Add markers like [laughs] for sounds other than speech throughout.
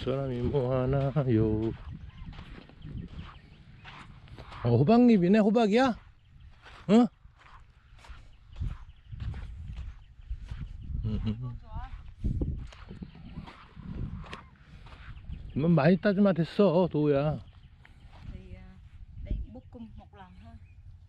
집사람이 뭐 하나요? 어, 호박잎이네, 호박이야? 어? 음. 뭐 많이 따주면 됐어, 도우야.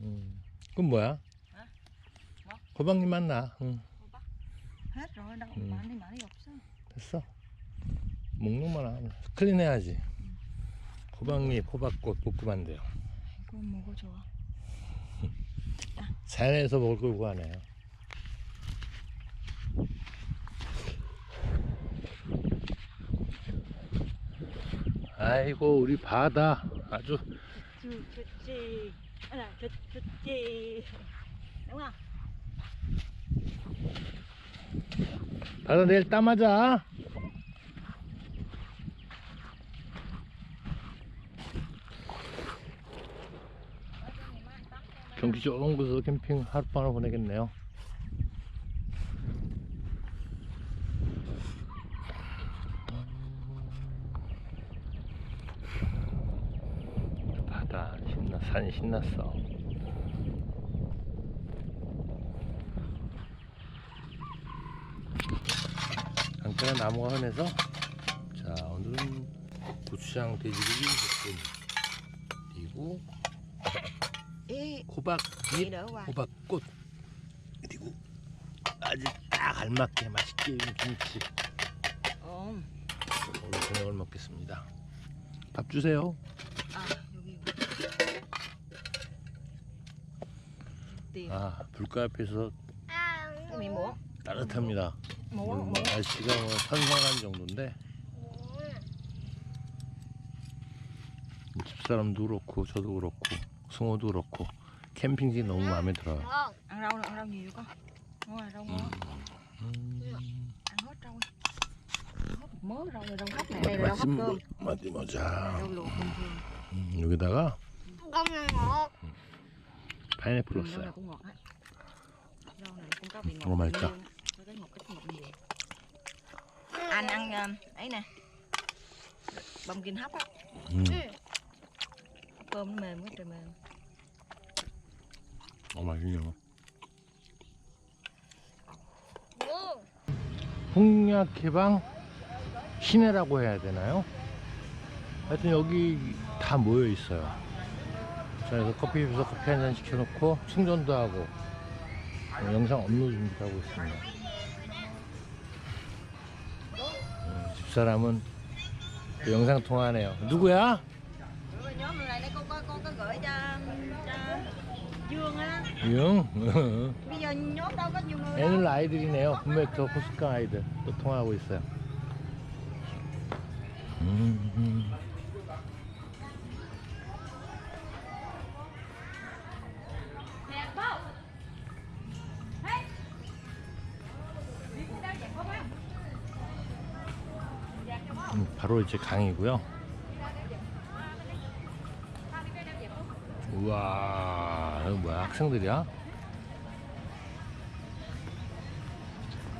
음. 그건 뭐야? 뭐 호박잎만 나. 응, hết rồi đâu 없어 됐어. 먹는만 하면 클린 해야지. 호박잎, 호박꽃 볶으면 안 돼요. mua cô 좋아 [laughs] 자연에서 먹을 걸 구하네요. 아이고 우리 바다 아주 chết chi đúng không 바다 내일 따마자. 경치 좋은 곳에서 캠핑 하룻밤을 보내겠네요. 바다 신나 산이 신났어. 강가에 나무가 흔해서 자 오늘은 고추장 돼지고기 볶음 그리고 호박 잎 호박꽃. 그리고 아주 딱 알맞게 맛있게 익은 김치. ồ 오늘 저녁을 먹겠습니다. 밥 주세요. à 여기. 아 불가 앞에서 miệng muỗng 따뜻합니다. muỗng 오늘 muỗng 날씨가 뭐 선선한 정도인데. 집사람도 그렇고 저도 그렇고 승호도 그렇고 캠핑지 너무 마음에 들어요 ăn rau nữa ăn rau nhiều con ngon là rau ngon 음, ăn hết rau đi. hết một mớ rau này rau hấp này đây là rau hấp 맛있는 cơm 거 어디 보자 rau luộc bình thường 음, 여기다가 Con này ngọt 파인애플 Ừ, rau 넣었어요 này cũng ngọt á rau này cũng có vị ngọt Ồ, mày tự chắc. nhiên. Có cái ngọt ít ngọt gì anh ăn um, ấy nè bông kinh hấp á 음, cơm nó mềm quá trời mềm 어 맛있네요 Ngon 홍약 개방 시내라고 해야 되나요? 하여튼 여기 다 모여 있어요. 자, 그래서 커피숍에서 커피 한 잔 시켜놓고 충전도 하고 어, 영상 업로드 준비를 하고 있습니다. 음, 집사람은 또 영상 통화하네요. 누구야? nhóm này đây con có con có gửi cho, cho Dương á 응. 애들 아이들이네요. 분맥터 호숫강 아이들 또 통화하고 있어요. 음. 음, 바로 이제 강이고요. 우와, 뭐야? 학생들이야?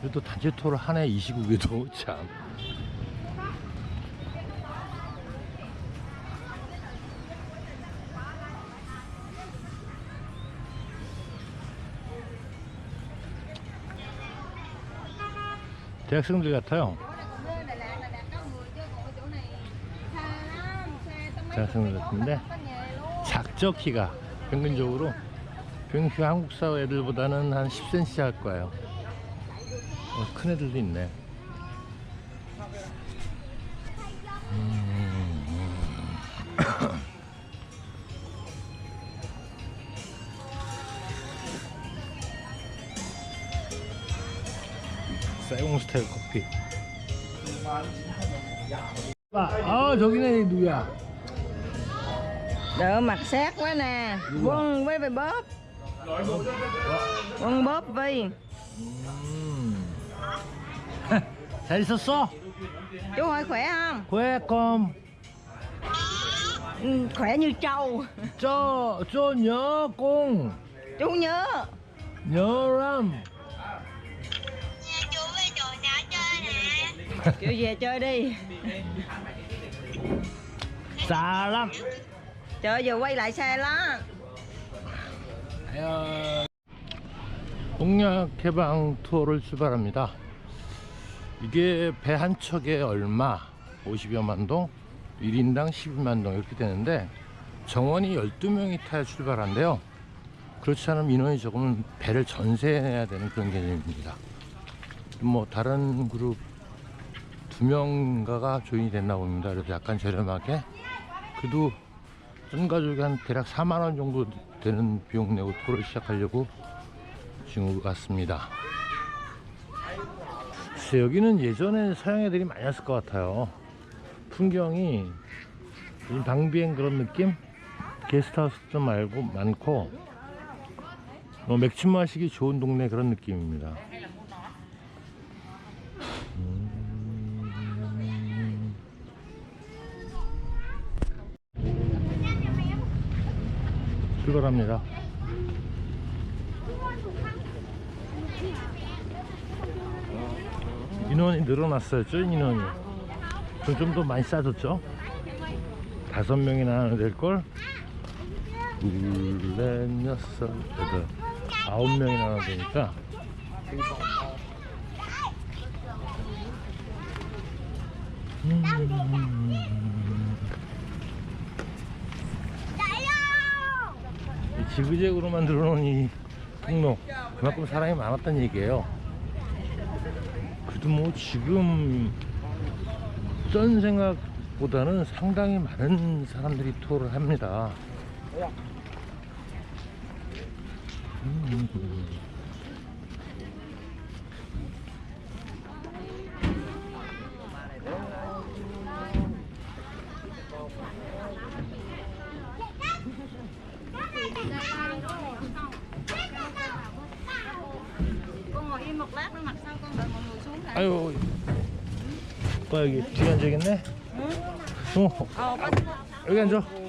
그래도 단체 투어를 한해이 시국에도 [laughs] 참. 대학생들 같아요. 대학생들 같은데 작적 키가 평균적으로 평균 한국 사회 애들보다는 한 10cm 할 거예요. 어, 큰 애들도 있네. 음. 쌀공 스타일 커피. 아, 아 저기네 누구야? đỡ mặt sát quá nè. Quân với vai bóp. Quân bóp vi thầy sao so chú hỏi khỏe không? Khỏe con. Khỏe như trâu. [laughs] Cho cho nhớ con. Chú nhớ. Nhớ lắm. Chú về chỗ nào chơi nè chú về chơi đi. Xa lắm. Trời giờ quay lại xe đó 공약 개방 투어를 출발합니다. 이게 배 한 척에 얼마? 50여만 동, 1인당 12만 동 이렇게 되는데 정원이 12명이 타야 출발한대요. 그렇지 않으면 인원이 적으면 배를 전세해야 되는 그런 개념입니다. 뭐 다른 그룹 두 명가가 조인이 됐나 봅니다. 그래서 약간 저렴하게 그래도 전 가족이 한 대략 4만 원 정도 되는 비용 내고 투어를 시작하려고 것 같습니다. 글쎄, 여기는 예전에 서양 애들이 많이 왔을 것 같아요. 풍경이 방비행 그런 느낌? 게스트하우스 좀 말고 많고 뭐 맥주 마시기 좋은 동네 그런 느낌입니다. 출발합니다. 인원이 늘어났어요. 쩐 인원이. 좀 더 많이 싸졌죠? 다섯 명이나 하나 될걸? 둘, 넷, 여섯, 여덟, 아홉 명이나 하나 되니까. 음, 지그재그로 만 들어 놓은 이 통로 그만큼 사람이 많았다는 얘기예요. 그래도 뭐 지금 전 생각보다는 상당히 많은 사람들이 투어를 합니다. 음. Con con đợi mọi người xuống lại 아유, 오빠 여기 뒤에 앉아있네? 어, Ờ có 여기 앉아.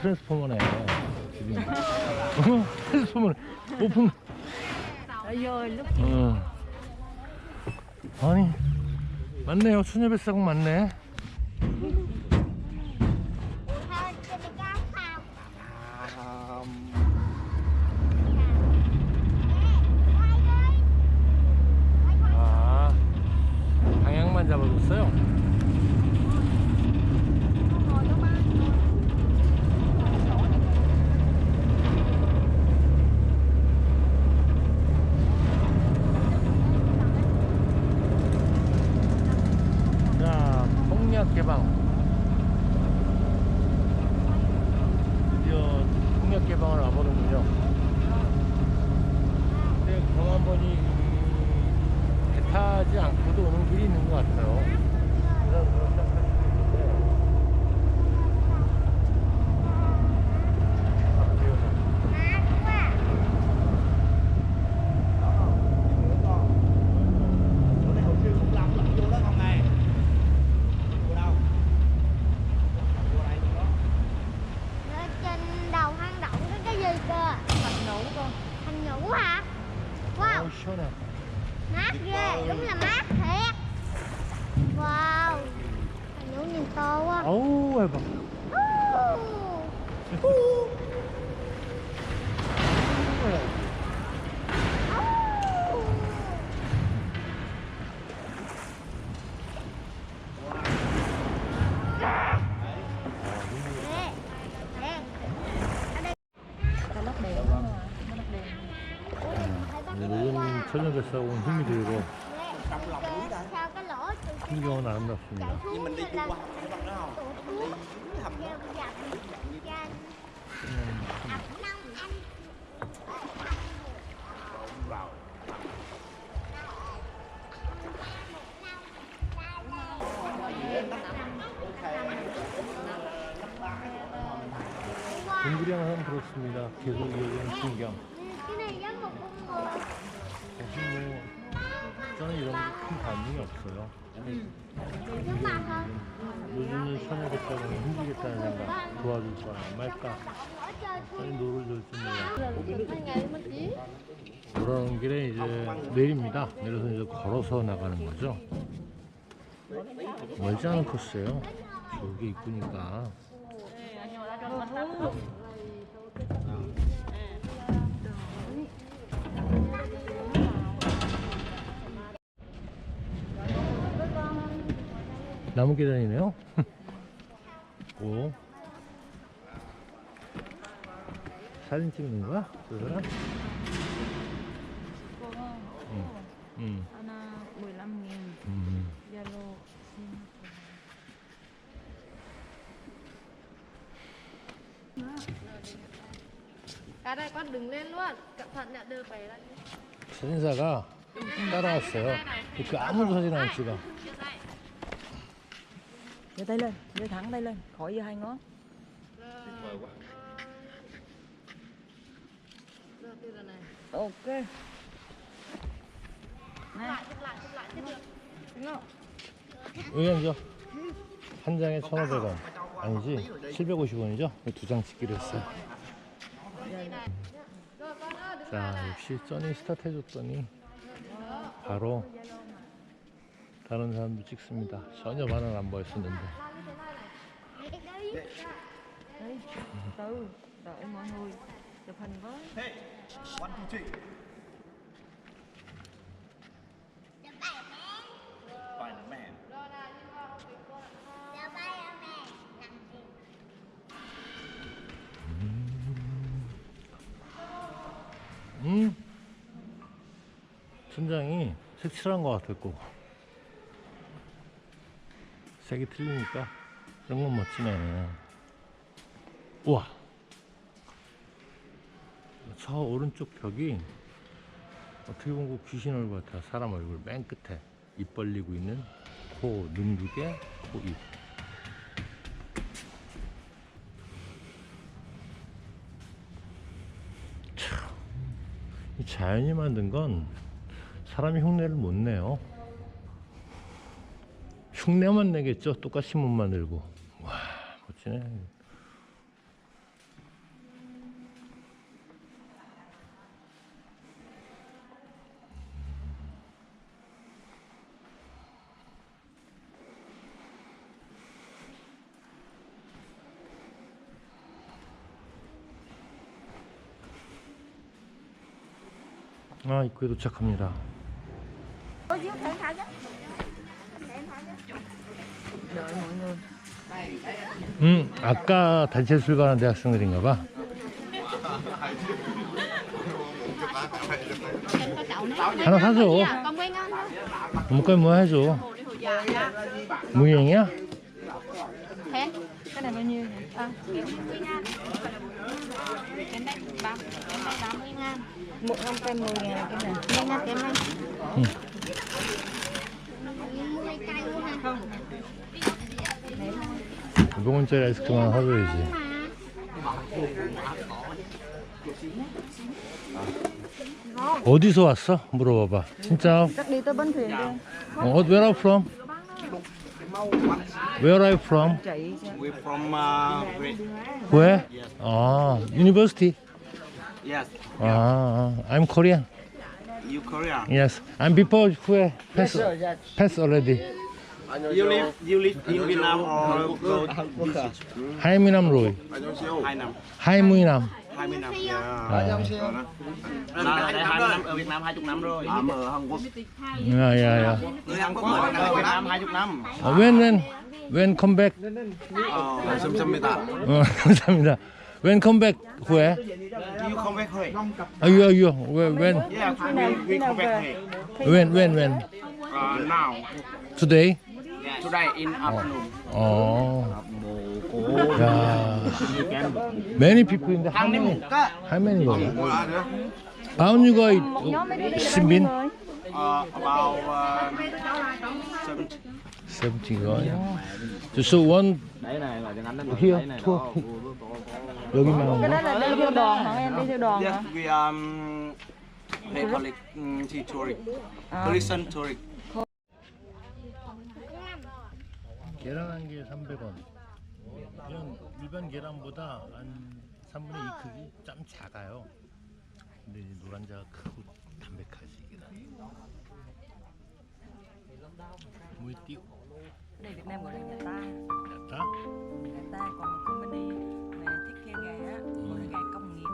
트랜스포머네. 지금. 어? 트랜스포머 오픈. 어. 아니, 맞네요. 수녀뱃사공 맞네. 가지 않고도 오는 길이 있는 것 같아요. Quá. 어우, 해봐 nè, ở đây Ta lót đèn đó mà Nó lót đèn phải bắt 요즘 천연백사가 온 힘이 들고 Nè, sao cái lỗ từ 풍경은 아름답습니다. chạy xuống nhưng mình đi là chung qua cái bằng đó không tụt đi xuống dưới hầm đó kêu dập cha ập nông anh vào 항상 그렇습니다. 계속 이어지는 người 사실 뭐 저는 이런 게큰 반응이 없어요. 요즘은 천연백사가 힘들겠다는 생각 도와줄까 말까 ở chơi 빨리 노를 줬습니다. 돌아오는 길에 이제 내립니다. 내려서 이제 걸어서 나가는 거죠. 멀지 않은 코스예요. 저기 이쁘니까. 나무 계단이네요. [laughs] 오. 사진 찍는 거야? 그 사람? 응. 응. Cả đây con đừng lên luôn Cẩn thận nè đưa về lại 사진사가 따라왔어요. 그 아무도 사진 안 찍어. Đưa tay lên Đưa thẳng tay lên Khỏi giơ hai ngón Ok Này 여기. 한 장에 1,500원. 아니지? 750원이죠? 두 장 찍기로 했어요. 자, 역시 써니 스타트 해줬더니 바로 다른 사람도 찍습니다. 전혀 반응 안 보였었는데. Đấy 천장이 색칠한 것 같았고. 색이 틀리니까 이런 건 멋지네. 우와. 저 오른쪽 벽이 어떻게 보면 그 귀신 얼굴 같아. 사람 얼굴 맨 끝에 입 벌리고 있는 코, 눈 두 개, 코, 입. 참, 이 자연이 만든 건 사람이 흉내를 못 내요. 흉내만 내겠죠. 똑같이 못 만들고. 와, 멋지네. 아, 입구에 도착합니다. Đợi mọi người 음, 아까 단체 출발한 대학생들인가 봐. 하나 사줘. Một 뭐 해줘. 무행이야? Thế Cái này bao nhiêu nhỉ? Ờ, kiểu 20 ngàn Cái đây bao Cái đây 30 ngàn Một 510 ngàn cái này Đây ngàn cái này 응. 500원짜리 아이스크림 하나 사줘야지. 어디서 왔어? 물어봐봐. 진짜. 어, where are you from? Where are you from? We're from uh, Great. Where? 아, university. Yes, 아, I'm Korean. you Korea. Yes, I'm before where pass pass already. You live you live in Vietnam or go visit 하이미남 로이. Hai năm. 하이무이남. Hai mươi năm. Yeah. 아, Là đây 20 năm ở Việt Nam 20 năm rồi. Em ở Hàn Quốc. 야야야. Người Hàn Quốc ở Việt Nam 20 năm. 어, when when when come back? Ờ, sum sum với ta. 어, 감사합니다. [laughs] When come back? Where? You come back Huế. Are you are you? When when Yeah, we, we come back Huế. when when when? Uh, now, Today? Today in afternoon. 어. 야. Many people in the how many? How many nhiêu người? 신민? Uh, about uh, 70. 70 거야. So one here two 여기만 cái đó là đi theo đoàn hả em đi theo đoàn Yes, hả we um, they call it um, tourist. Tourism tourist. 계란 한 개에 300원. 그냥 일반 계란보다 한 3분의 2 크기 좀 작아요. 근데 이제 노란자가 크고 담백하지 계란이. 무이 띄고 đây Việt Nam gọi là gà ta 됐다. gà ta còn company mà thiết kế gà á gọi là gà công nghiệp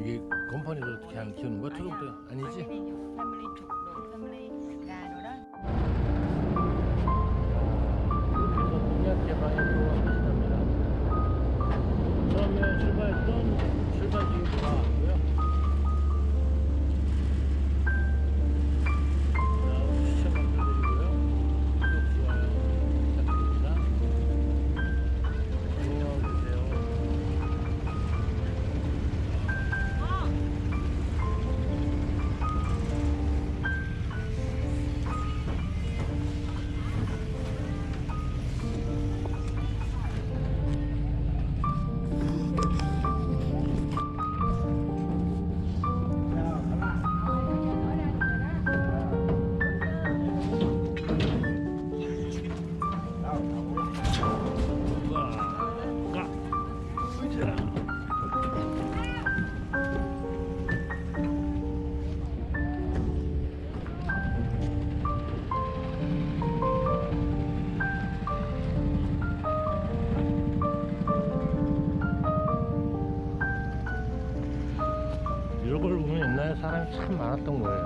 이게 건판에서 그냥 키우는 거야? 아니지? 보